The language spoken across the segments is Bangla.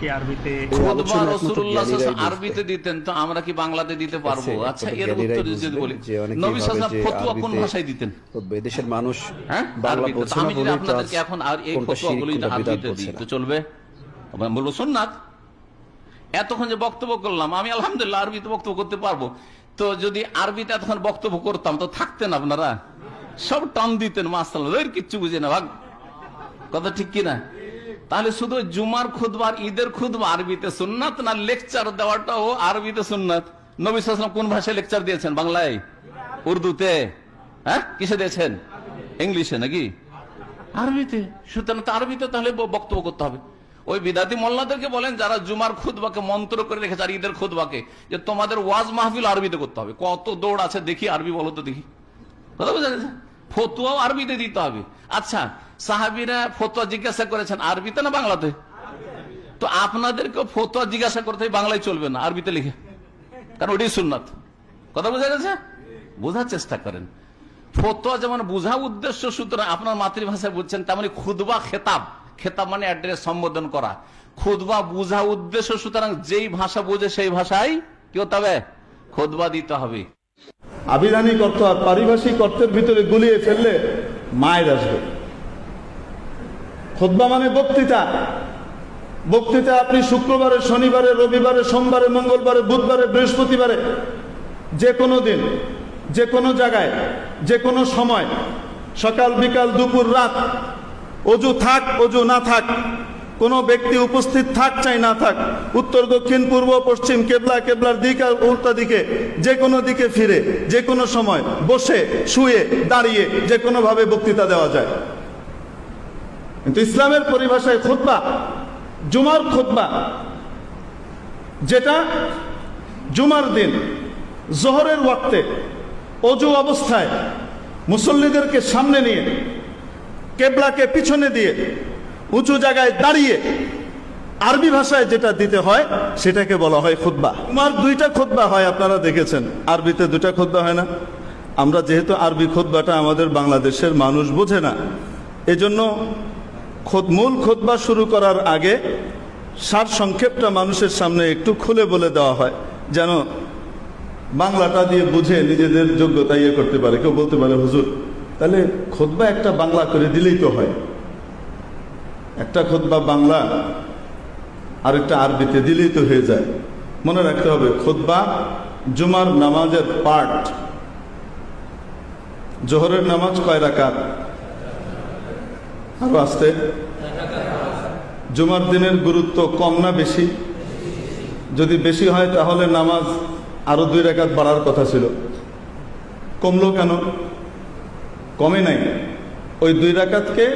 কি আরবিতে এই খুতবা আলোচনা একমাত্র রাসূলুল্লাহ জ্ঞানীরাই সাল্লাল্লাহু বুঝবে। আরবিতে দিতেন তো আমরা কি বাংলাতে দিতে পারব? আচ্ছা এর উত্তর যদি বলি। যে নবী সাল্লাল্লাহু যে ফতোয়া কোন ভাষায় দিতেন? তো মানুষ বাংলা বলছে আমি যদি আপনাদেরকে এখন আর এই কোনটা শিরক, ফতোয়াগুলো যদি কোনটা বিদআত আরবিতে দিই। তো চলবে? আমরা বলব সুন্নাত? এতক্ষণ যে বক্তব্য করলাম আমি আলহামদুলিল্লাহ আরবিতে বক্তব্য করতে পারব। তো যদি আরবিতে এতক্ষণ বক্তব্য করতাম তো থাকতেন আপনারা? সব টান দিতেন মাসাল কিচ্ছু বুঝে না ভাগ। কথা ঠিক কিনা? তাহলে শুধু জুমার খুদবার ঈদের খুদবা আরবিতে সুন্নাত না লেকচার দেওয়াটাও আরবিতে সুন্নাত? নবী সাল্লাম কোন ভাষায় লেকচার দিয়েছেন? বাংলায়? উর্দুতে? হ্যাঁ? কিসে দিয়েছেন? ইংলিশে নাকি? আরবিতে। সুতরাং আরবিতে তাহলে বক্তব্য করতে হবে। ওই বিদাতি মোল্লাদেরকে বলেন, যারা জুমার খুদবাকে মন্ত্র করে রেখেছে আর ঈদের খুদবাকে যে তোমাদের ওয়াজ মাহফিল আরবিতে করতে হবে। কত দৌড় আছে দেখি, আরবি বলো তো দেখি। কথা বোঝা ফতুয়াও আরবিতে দিতে হবে। আচ্ছা সাহাবিরা ফতুয়া জিজ্ঞাসা করেছেন, আরবিতে না বাংলাতে? তো আপনাদেরকে ফতুয়া জিজ্ঞাসা করতে বাংলায় চলবে না, আরবিতে লিখে। কারণ ওটাই সুন্নাত। কথা বোঝা গেছে? বোঝার চেষ্টা করেন। ফতোয়া যেমন বোঝা উদ্দেশ্য, সুতরাং আপনার মাতৃভাষায় বুঝছেন, তেমনি খুদবা খেতাব। খেতাব মানে অ্যাড্রেস সম্বোধন করা। খুদবা বুঝা উদ্দেশ্য, সুতরাং যেই ভাষা বোঝে সেই ভাষায় কেউ তবে খুদবা দিতে হবে। আবিধানিক অর্থ আর পারিভাষিক অর্থের ভিতরে গুলিয়ে ফেললে মায়ের আসবে। খোদ্া মানে বক্তৃতা। বক্তৃতা আপনি শুক্রবারে, শনিবারে, রবিবারে, সোমবারে, মঙ্গলবারে, বুধবারে, বৃহস্পতিবারে যে কোনো দিন যে কোনো জায়গায় যে কোনো সময়, সকাল, বিকাল, দুপুর, রাত অজু থাক অজু না থাক কোনো ব্যক্তি উপস্থিত থাক চাই না থাক, উত্তর, দক্ষিণ, পূর্ব, পশ্চিম, কেবলা, কেবলার দিক আর উল্টা দিকে, যে কোনো দিকে ফিরে, যে কোনো সময় বসে, শুয়ে, দাঁড়িয়ে, যে কোনোভাবে বক্তৃতা দেওয়া যায়। কিন্তু ইসলামের পরিভাষায় খুতবা, জুমার খুতবা, যেটা জুমার দিন, জোহরের ওয়াক্তে, অজু অবস্থায় মুসল্লিদেরকে সামনে নিয়ে, কেবলাকে পিছনে দিয়ে উঁচু জায়গায় দাঁড়িয়ে আরবি ভাষায় যেটা দিতে হয়, সেটাকে বলা হয় খুতবা। আমার দুইটা খুতবা হয়, আপনারা দেখেছেন। আরবিতে দুটা খুতবা হয় না। আমরা যেহেতু আরবি খুতবাটা আমাদের বাংলাদেশের মানুষ বোঝে না, এজন্য খোদ- মূল খুতবা শুরু করার আগে সার সংক্ষেপটা মানুষের সামনে একটু খুলে বলে দেওয়া হয়, যেন বাংলাটা দিয়ে বুঝে নিজেদের যোগ্যতা ইয়ে করতে পারে। কেউ বলতে পারে, হুজুর, তাহলে খোদবা একটা বাংলা করে দিলেই তো হয়। একটা খোদবা বাংলা আর একটা আরবিতে দিলেই তো হয়ে যায়। মনে রাখতে হবে, খোদবা জুমার নামাজের পার্ট জোহরের নামাজ কয় রাকাত? আরও আসতে। জুমার দিনের গুরুত্ব কম না বেশি? যদি বেশি হয়, তাহলে নামাজ আরও দুই রেখাত বাড়ার কথা ছিল। কমলো কেন? কমে নাই। ওই দুই রাকাতকে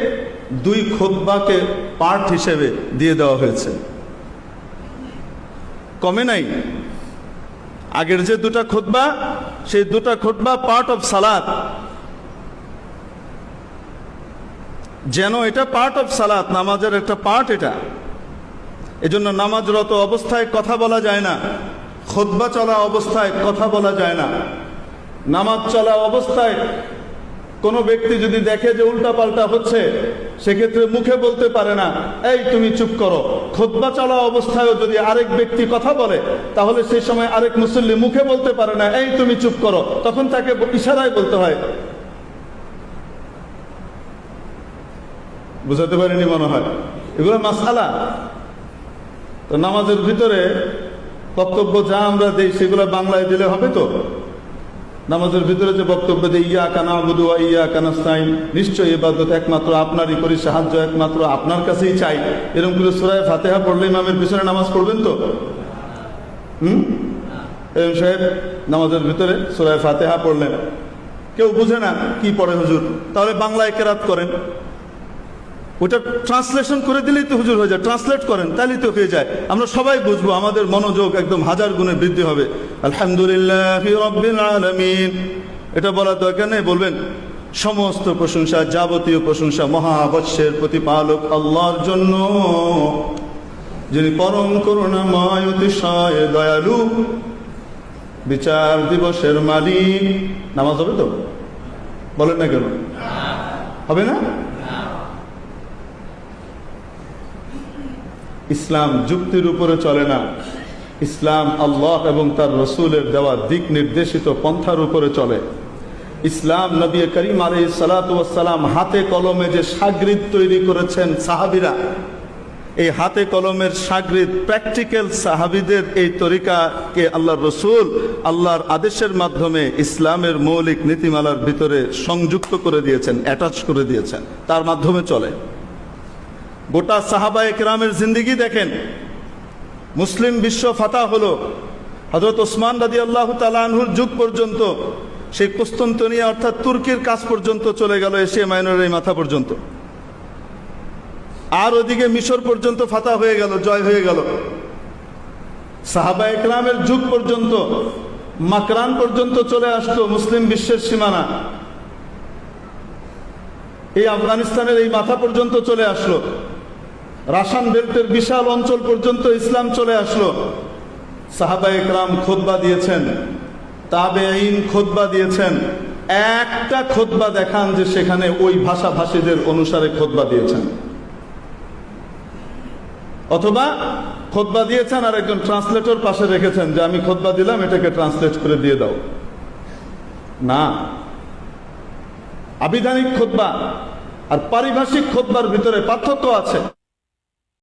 দুই খোদবাকে পার্ট হিসেবে দিয়ে দেওয়া হয়েছে। কমে নাই? আগের যে দুটা খোদবা সেই দুটা খোদবা পার্ট অফ সালাত যেন এটা পার্ট অফ সালাত নামাজের একটা পার্ট এটা। এজন্য নামাজরত অবস্থায় কথা বলা যায় না। খোদবা চলা অবস্থায় কথা বলা যায় না। নামাজ চলা অবস্থায় কোনো ব্যক্তি যদি দেখে যে উল্টা পাল্টা হচ্ছে, সেক্ষেত্রে মুখে বলতে পারে না, এই তুমি চুপ করো। খোদবা চলা অবস্থায়ও যদি আরেক ব্যক্তি কথা বলে, তাহলে সেই সময় আরেক মুসল্লি মুখে বলতে পারে না, এই তুমি চুপ করো। তখন তাকে ইশারায় বলতে হয়। বুঝাতে পারিনি মনে হয়। এগুলো মাসালা তো নামাজের ভিতরে বক্তব্য যা আমরা দিই, সেগুলো বাংলায় দিলে হবে তো? নামাজের ভিতরে যে বক্তব্য দিয়ে ইয়া কানা বুধু ইয়া কানাস্তাইন নিশ্চয়ই এবাদত একমাত্র আপনারই করি, সাহায্য একমাত্র আপনার কাছেই চাই। এরকম করে সুরায় ফাতেহা পড়লে ইমামের পিছনে নামাজ পড়বেন তো? হুম? এম সাহেব নামাজের ভিতরে সুরায় ফাতেহা পড়লেন। কেউ বুঝে না কি পড়ে হুজুর? তাহলে বাংলায় কেরাত করেন। ওটা ট্রান্সলেশন করে দিলেই তো হুজুর হয়ে যায়, ট্রান্সলেট করেন, তাহলেই তো হয়ে যায়। আমরা সবাই বুঝব, আমাদের মনোযোগ একদম হাজার গুণে বৃদ্ধি হবে। আলহামদুলিল্লাহ এটা বলার দরকার নেই, বলবেন, সমস্ত প্রশংসা, যাবতীয় প্রশংসা মহাবৎসের প্রতিপালক আল্লাহর জন্য। যিনি পরম করুণাময়, অতিশয় দয়ালু, বিচার দিবসের মালিক। নামাজ হবে তো? বলেন না কেন? হবে না? ইসলাম যুক্তির উপরে চলে না। ইসলাম আল্লাহ এবং তার রসুলের দেওয়া দিক নির্দেশিত পন্থার উপরে চলে। ইসলাম নবী করিম আলাই সালাতাম হাতে কলমে যে সাগরিদ তৈরি করেছেন সাহাবিরা, এই হাতে কলমের সাগরিদ প্র্যাকটিক্যাল সাহাবিদের এই তরিকাকে আল্লাহর রসুল আল্লাহর আদেশের মাধ্যমে ইসলামের মৌলিক নীতিমালার ভিতরে সংযুক্ত করে দিয়েছেন, অ্যাটাচ করে দিয়েছেন। তার মাধ্যমে চলে। গোটা সাহাবা একরামের জিন্দিগি দেখেন। মুসলিম বিশ্ব ফাতা হলো হজরত ওসমান রাজি আল্লাহ তালাহুর যুগ পর্যন্ত, সেই কুস্তন্তনিয়া অর্থাৎ তুর্কির কাছ পর্যন্ত চলে গেল এশিয়া মাইনরের এই মাথা পর্যন্ত। আর ওদিকে মিশর পর্যন্ত ফাতা হয়ে গেল, জয় হয়ে গেল। সাহাবা একরামের যুগ পর্যন্ত, মাকরান পর্যন্ত চলে আসতো মুসলিম বিশ্বের সীমানা। এই আফগানিস্তানের এই মাথা পর্যন্ত চলে আসলো। রাসান বেল্টের বিশাল অঞ্চল পর্যন্ত ইসলাম চলে আসলো। সাহাবা একরাম খোদবা দিয়েছেন তাবে আইন খোদবা দিয়েছেন। একটা খোদবা দেখান যে সেখানে ওই ভাষাভাষীদের অনুসারে খোদবা দিয়েছেন। অথবা খোদবা দিয়েছেন আর একজন ট্রান্সলেটর পাশে রেখেছেন যে আমি খোদবা দিলাম, এটাকে ট্রান্সলেট করে দিয়ে দাও। না। আবিধানিক খোদবা আর পারিভাষিক খোদবার ভিতরে পার্থক্য আছে।